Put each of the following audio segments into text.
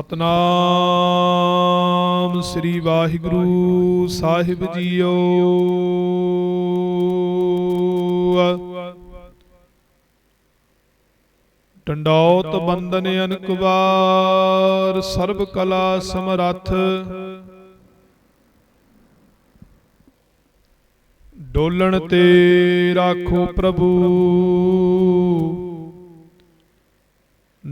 ਸਤਨਾਮ ਸ੍ਰੀ ਵਾਹਿਗੁਰੂ ਸਾਹਿਬ ਜੀਓ। ਡੰਡੌਤ ਬੰਦਨ ਅਨਕ ਵਾਰ ਸਰਬ ਕਲਾ ਸਮਰੱਥ। ਡੋਲਣ ਤੇ ਰਾਖੋ ਪ੍ਰਭੂ।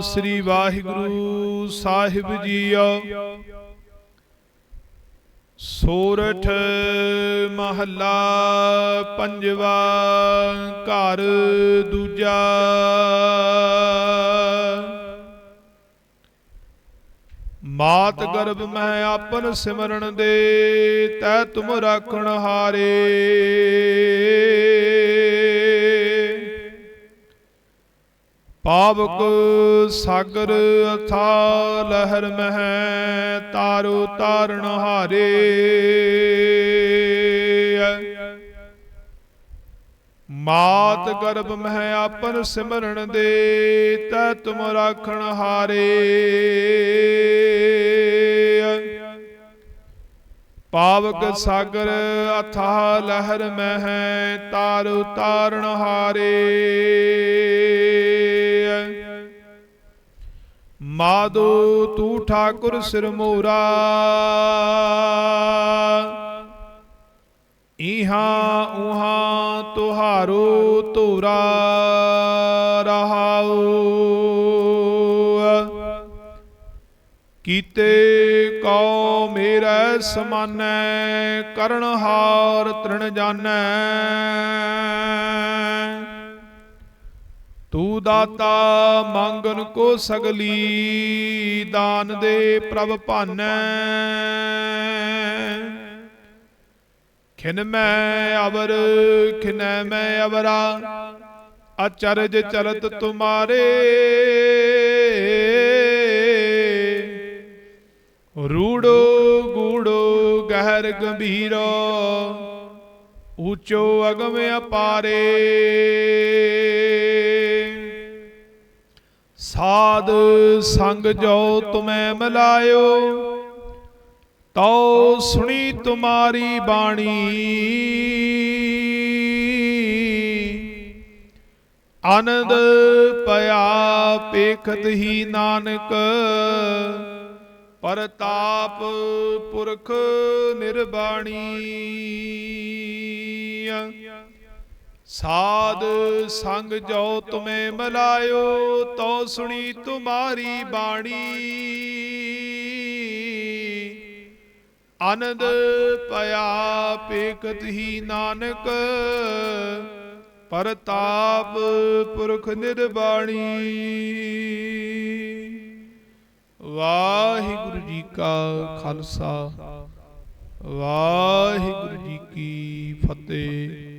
ਸ੍ਰੀ ਵਾਹਿਗੁਰੂ ਸਾਹਿਬ ਜੀਓ। ਸੋਰਠ ਮਹੱਲਾ ਪੰਜਵਾ ਘਰ ਦੂਜਾ। ਮਾਤ ਗਰਭ ਮੈਂ ਆਪਨ ਸਿਮਰਨ ਦੇ, ਤੈ ਤੁਮ ਰਾਖਣ ਹਾਰੇ। ਪਾਵਕ ਸਾਗਰ ਅਥਾ ਲਹਿਰ ਮਹਿ ਤਾਰੋ ਤਾਰਨ ਹਾਰੇ। ਮਾਤ ਗਰਭ ਮਹਿ ਆਪਨ ਸਿਮਰਨ ਦੇ ਤੈ ਤੁਮ ਰਾਖਣ ਹਾਰੇ। ਪਾਵਕ ਸਾਗਰ ਅਥਾ ਲਹਿਰ ਮਹਿ ਤਾਰੋ ਤਾਰਨ ਹਾਰੇ। ਮਾਦੋ ਤੂੰ ਠਾਕੁਰ ਸਿਰ ਮੋਰਾ। ਇਹਾਂ ਉਹਾਂ ਤੁਹਾਰੋ ਧੋਰਾ ਰਹਾਉ। ਕੀਤੇ ਕਉ ਮੇਰਾ ਸਮਾਨੈ ਕਰਨ ਹਾਰ ਤ੍ਰਿਣ ਜਾਣੈ ਤੂੰ ਦਾਤਾ ਮੰਗਨ ਕੋ ਸਗਲੀ, ਦਾਨ ਦੇ ਪ੍ਰਭ ਭਾਨੈ। ਖਿਨ ਮੈਂ ਅਵਰ, ਖਿਨੈ ਮੈਂ ਅਵਰਾ, ਅਚਰਜ ਚਲਤ ਤੁਮਾਰੇ। ਰੂੜੋ ਗੂੜੋ ਗਹਿਰ ਗੰਭੀਰੋ, ਊਚੋ ਅਗਮ ਅਪਾਰੇ। ਸਾਧ ਸੰਗ ਜੋ ਤੁਮੈ ਮਿਲਾਇਓ, ਤਉ ਸੁਣੀ ਤੁਮਾਰੀ ਬਾਣੀ। ਆਨੰਦ ਪਿਆ ਪੇਖਤ ਹੀ ਨਾਨਕ, ਪਰਤਾਪ ਪੁਰਖ ਨਿਰਬਾਣੀ। ਸਾਧ ਸੰਗ ਜੋ ਤੁਮੇ ਮਲਾਇਓ ਤੋ ਸੁਣੀ ਤੁਮਾਰੀ ਬਾਣੀ। ਆਨੰਦ ਪਿਆ ਪੇਖਤ ਹੀ ਨਾਨਕ, ਪਰਤਾਪ ਪੁਰਖ ਨਿਰਬਾਣੀ। ਵਾਹਿਗੁਰੂ ਜੀ ਕਾ ਖਾਲਸਾ, ਵਾਹਿਗੁਰੂ ਜੀ ਕੀ ਫਤਿਹ।